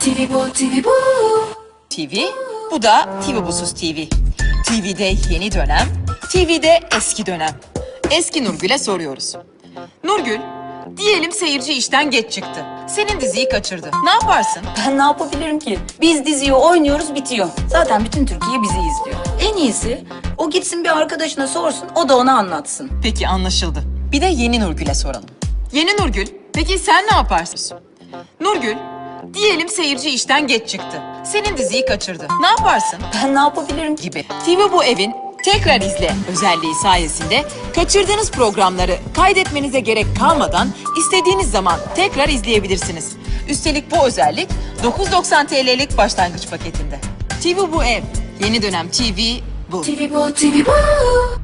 TV bu, TV bu. TV, bu da TV Busuz TV. TV'de yeni dönem, TV'de eski dönem. Eski Nurgül'e soruyoruz. Nurgül, diyelim seyirci işten geç çıktı. Senin diziyi kaçırdı. Ne yaparsın? Ben ne yapabilirim ki? Biz diziyi oynuyoruz bitiyor. Zaten bütün Türkiye bizi izliyor. En iyisi o gitsin bir arkadaşına sorsun o da ona anlatsın. Peki anlaşıldı. Bir de yeni Nurgül'e soralım. Yeni Nurgül, peki sen ne yaparsın? Nurgül, diyelim seyirci işten geç çıktı. Senin diziyi kaçırdı. Ne yaparsın? Ben ne yapabilirim gibi. TV Bu Ev'in tekrar izle özelliği sayesinde kaçırdığınız programları kaydetmenize gerek kalmadan istediğiniz zaman tekrar izleyebilirsiniz. Üstelik bu özellik 9.90 TL'lik başlangıç paketinde. TV Bu Ev, yeni dönem TV bu. TV bu, TV bu.